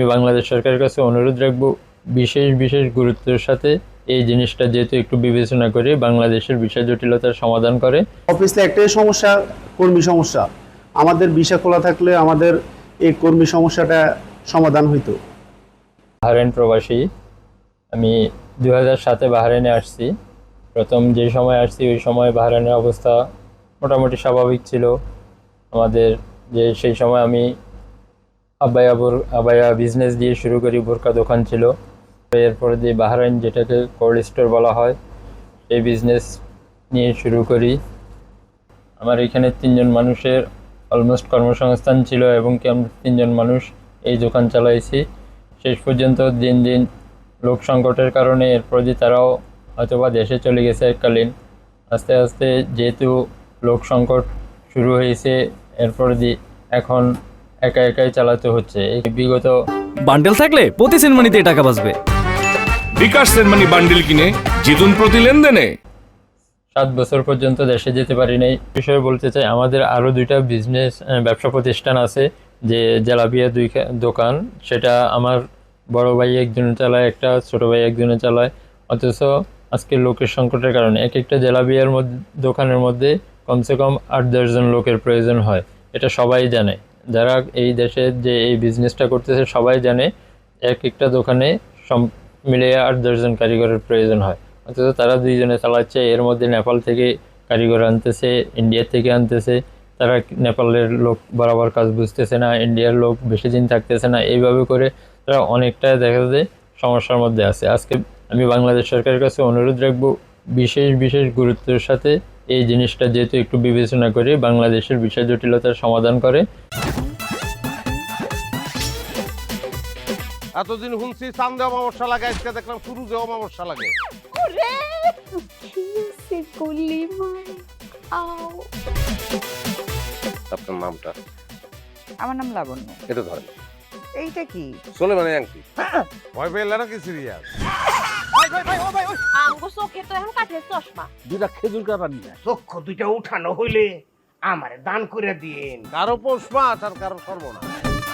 আমি বাংলাদেশ সরকারের কাছে অনুরোধ রাখব বিশেষ বিশেষ গুরুত্বের সাথে এই জিনিসটা যেহেতু একটু বিবেচনা করে বাংলাদেশের বিষয় জটিলতার সমাধান করে। অফিসে একটাই সমস্যা কর্মী সমস্যা। আমাদের ভিসা খোলা থাকলে আমাদের এই কর্মী সমস্যাটা সমাধান হইতো। বাহরাইন প্রবাসী আমি দু হাজার সাতে বাহরাইনে আসছি। প্রথম যে সময় আসছি ওই সময় বাহরাইনের অবস্থা মোটামুটি স্বাভাবিক ছিল। আমাদের যে সেই সময় আমি আবায়া বোর, আবায়া বিজনেস দিয়ে শুরু করি, বোরকা দোকান ছিল। এরপরে যে বাহরাইন যেটাকে কোল্ড স্টোর বলা হয় সেই বিজনেস নিয়ে শুরু করি। আমার এখানে তিনজন মানুষের অলমোস্ট কর্মসংস্থান ছিল এবং কি আমরা তিনজন মানুষ এই দোকান চালাইছি। শেষ পর্যন্ত দিন দিন লোক সংকটের কারণে এরপর যে তারাও হয়তোবা দেশে চলে গেছে এককালীন। আস্তে আস্তে যেহেতু লোক সংকট শুরু হয়েছে, এরপর দিয়ে এখন একা একাই চালাতে হচ্ছে। এই বিগত বান্ডেল থাকলে প্রতি সেনমানিতে টাকা বাঁচবে। বিকাশ সেনমানি বান্ডিল কিনে জিতুন প্রতি লেনদেনে। সাত বছর পর্যন্ত দেশে যেতে পারি নাই। বিষয়ে বলতে চাই আমাদের আরও দুইটা বিজনেস ব্যবসা প্রতিষ্ঠান আছে যে জেলাপিয়া দুই খা- দোকান সেটা আমার বড় ভাই একজনে চালায় একটা ছোট ভাই একজনে চালায়। অথচ আজকে লোকের সংকটের কারণে এক একটা জেলাপিয়ার মধ্যে দোকানের মধ্যে কমসে কম আট দশজন লোকের প্রয়োজন হয়। এটা সবাই জানে। যারা এই দেশে যে এই বিজনেসটা করতেছে, সবাই জানে এক একটা দোকানে সম মিলিয়ে আট দশজন কারিগরের প্রয়োজন হয়। অথচ তারা দুইজনে চালাচ্ছে, এর মধ্যে নেপাল থেকে কারিগর আনতেছে, ইন্ডিয়া থেকে আনতেছে, তারা নেপালের লোক বরাবর কাজ বুঝতেছে না, ইন্ডিয়ার লোক বেশি দিন থাকতেছে না, এইভাবে করে তারা অনেকটা দেখা যায় সমস্যার মধ্যে আছে। আজকে আমি বাংলাদেশ সরকারের কাছে অনুরোধ রাখব, বিশেষ বিশেষ গুরুত্বের সাথে এই জিনিসটা যেহেতু একটু বিবেচনা করে বাংলাদেশের বিষয় জটিলতার সমাধান করে। এতদিন শুনছি চান্দে অমাবস্যা লাগে আজকে দেখলাম শুরুতে অমাবস্যা লাগে। ওরে কিসে গুলি আও। আপনার নামটা? আমার নাম লাবণ্য। এটা ধরেন। এইটা কি? চলে মানে আংটি ভয় পেলে নাকি সিরিয়াস? আঙ্গো চোখে তো এখন কাঠের চশমা। দুইটা খেজুর কাটা নিয়ে চক্ষু দুইটা উঠানো হইলে আমারে দান করে দিন কারও পৌষ মাস আর কারও সর্বনা